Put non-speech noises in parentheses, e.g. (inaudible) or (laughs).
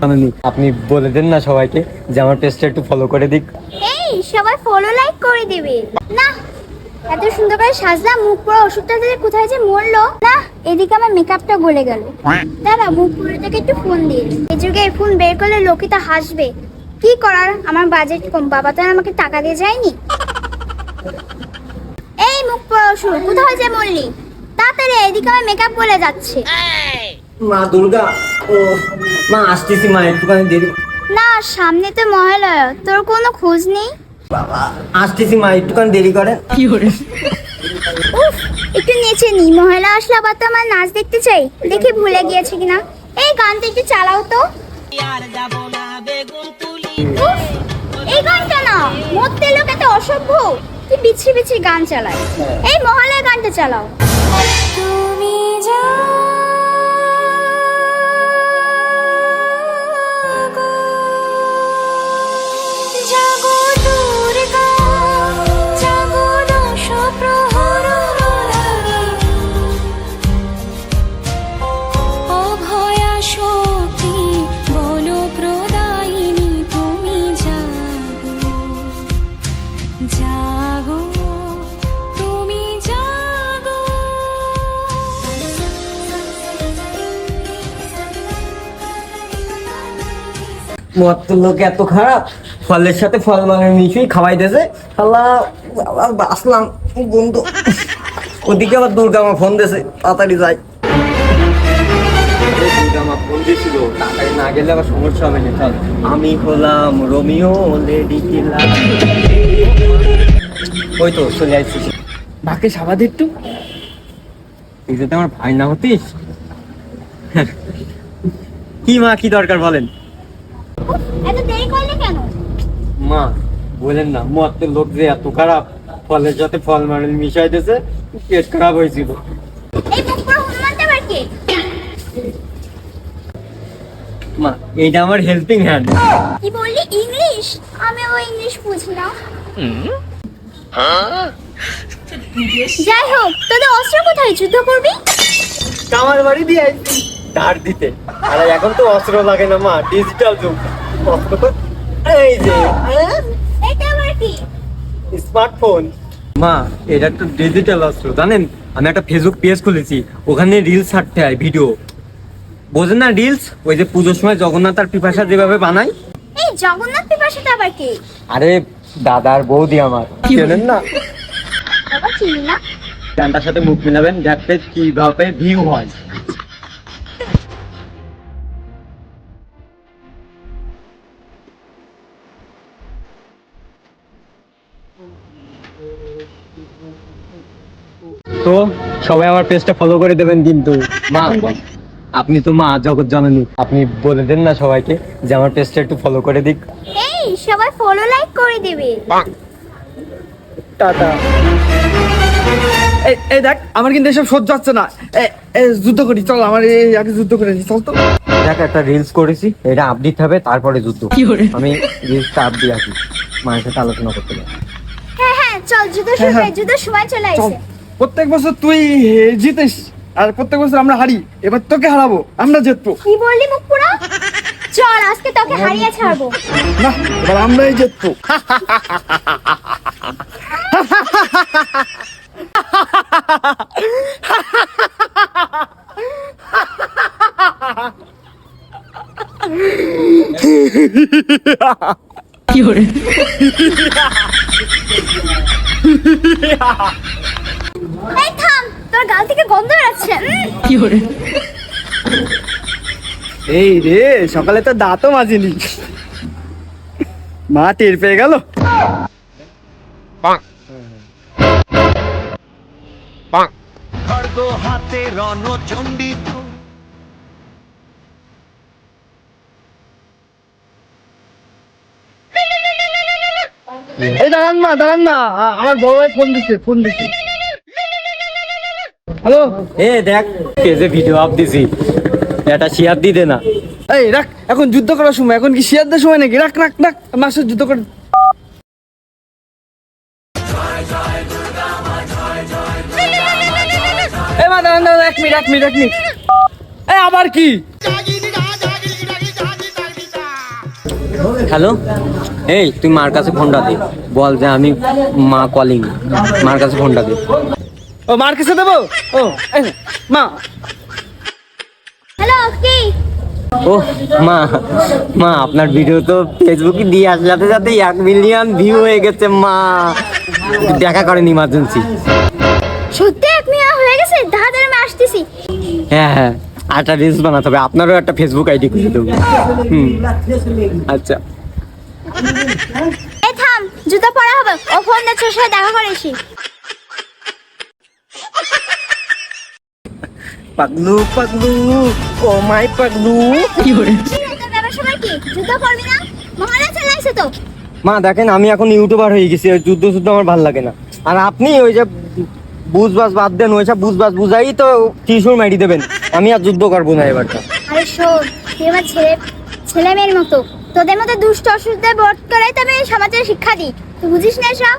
জানেনি আপনি বলে দেন না সবাইকে যে আমার পেজটা একটু ফলো করে দিক। এই সবাই ফলো লাইক করে দিবে। না এত সুন্দর করে সাজলাম মুখ পুরো ওষুধটা দিলে কোথায় যে মরলো। না এদিকে আমার মেকআপটা গলে গেল। দাদা মুখ পুরো থেকে একটু ফোন দিয়ে এই যুগে এই ফোন বের করলে লোকে তো হাসবে। কি করার? আমার বাজেট কম। বাবা তো আর আমাকে টাকা দিয়ে যায়নি। এই মুখ পুরো ওষুধ কোথায় যে মরলি? তাড়াতাড়ি এদিকে আমার মেকআপ গলে যাচ্ছে। মা দুর্গা ও মা আসতেছি মা একটুখানি দেরি না সামনে তো মহালয়া। তোর কোনো খোঁজ নেই? বাবা আসতেছি মা একটুখানি দেরি করে উফ একটু নেচে নি। মহিলা আসলে আবার তো আমার নাচ দেখতে চাই। দেখি ভুলে গিয়েছে কিনা। এই গানটা একটু চালাও তো। উফ, এই গানটা না মরতে লোক এত অসভ্য। কি বিচ্ছি বিচ্ছি গান চালায়। এই মহালয়া গানটা চালাও। তুমি জাগো মত লোক এত খারাপ ফলের সাথে ফল মানে মিশিয়ে খাওয়াই দিয়েছে। আল্লাহ বন্ধু? ওদিকে আবার দুর্গা মা ফোন দিয়েছে তাড়াতাড়ি যাই। দুর্গা মা ফোন দিয়েছিল তাড়াতাড়ি না গেলে আবার সমস্যা হবে না চল। আমি হলাম রোমিও লেডি কিলা ওই তো চলে আসছিস মাকে সাবাদ একটু? তুই যদি আমার ভাই না হতিস? কি মা কি দরকার বলেন? এত দেরি করলে কেন? মা বলেন না লোক যে এত খারাপ ফলের সাথে ফল মানে মিশাই দিয়েছে পেট খারাপ হয়েছিল। এই মুখ পুরো হনুমানটা আবার কে? মা এইটা আমার হেল্পিং হ্যান্ড কি বললি ইংলিশ? আমি ও ইংলিশ বুঝি না। যাই হোক তোদের অস্ত্র কোথায়? যুদ্ধ করবি? আমার বাড়ি দিয়ে আইছি তার দিতে। আর এখন তো অস্ত্র লাগে না মা ডিজিটাল যুগ। অস্ত্র (laughs) তো এই যে এটা আবার কি? স্মার্টফোন। মা এটা একটা ডিজিটাল অস্ত্র জানেন? আমি একটা ফেসবুক পেজ খুলেছি ওখানে রিলস ছাড়তে হয় ভিডিও বোঝেন না রিলস ওই যে পুজোর সময় জগন্নাথ আর পিপাসা যেভাবে বানায়। এই জগন্নাথ পিপাসাটা আবার কে? আরে দাদার বৌদি আমার। চেনেন না? বাবা চিনি না। গানটার সাথে মুখ মিলাবেন দেখতে কীভাবে ভিউ হয়। তো সবাই আমার পেজটা ফলো করে দেবেন কিন্তু। মা আপনি তো মা জগৎ জননী। আপনি বলে দেন না সবাইকে যে আমার পেজটা একটু ফলো করে দিক। এই সবাই ফলো লাইক করে দেবে। টাটা। এই এই দেখ আমার কিন্তু এসব সহ্য হচ্ছে না। যুদ্ধ করি চল আমার এই আগে যুদ্ধ করে নি চল তো। দেখ একটা রিলস করেছি এটা আপডেট হবে তারপরে যুদ্ধ। আমি রিলসটা আপডেট আসি মায়ের সাথে আলোচনা করতে পারি। চল যুদ্ধ শুরু হ্যাঁ, যুদ্ধ সময় চলে আসে। প্রত্যেক বছর তুই জিতিস আর প্রত্যেক বছর আমরা হারি। এবার তোকে হারাবো আমরা জিতবো। কি বললি চল আজকে তোকে হারিয়ে ছাড়বো। না এবার আমরাই জিতবো। (laughs) এই থাম তোর গাল থেকে গন্ধ বেরোচ্ছে। উম, এই রে সকালে তো দাঁতও মাজিনি। মা টের পেয়ে গেল। হাতে রণচণ্ডিত এই দাঁড়ান না দাঁড়ান না আমার বড় ভাই ফোন দিচ্ছে ফোন দিচ্ছে হ্যালো এ দেখ পেজে ভিডিও আপ দিছি। এটা শেয়ার দি দে না। এই রাখ এখন যুদ্ধ করার সময় এখন কি শিয়ারদের সময় নাকি? রাখ রাখ রাখ মাসের যুদ্ধ করে। এই মা দাঁড়ান দাঁড়ান এক মিনিট এক মিনিট এক মিনিট। এই আবার কি? হ্যালো এই তুই মার কাছে ফোনটা দে। বল যে আমি মা কলিং মার কাছে ফোনটা দে। ও মার কাছে দেবো? ও মা। হ্যালো কি ও মা মা আপনার ভিডিও তো ফেসবুকে দিয়ে সাথে সাথে এক মিলিয়ন ভিউ হয়ে গেছে মা। দেখা করেন ইমার্জেন্সি সত্যি এক মিয়া হয়ে গেছে দাঁড়াতে আমি আসতেছি। হ্যাঁ হ্যাঁ একটা রিলস বানাতে হবে। আপনারও একটা ফেসবুক আইডি খুলে দেবো। হুম আচ্ছা। (laughs) এই থাম জুতো পরা হবে। ও ফোন দিচ্ছে সাথে দেখা করে এসি পাগলু পাগলু। ও মাই পাগলু। কি করে তোর ব্যাপার সময় কি? জুতো পরবি না? মহারাজ চালাইছে তো। মা দেখেন আমি এখন ইউটিউবার হয়ে গেছি যুদ্ধ যুদ্ধ আমার ভালো লাগে না। আর আপনি ওই যে বুঝবাস বাদ দেন ওই ওইসব বুঝবাস বুঝাই তো ত্রিশুর মারি দেবেন। আমি আর যুদ্ধ করব না এবারটা। আরে শোন তুই আমার ছেলে ছেলে মেয়ের মতো। তোদের মতো দুষ্ট অসুস্থদের বোধ করাই তবে সমাজের শিক্ষা দিই। তুই বুঝিস না সব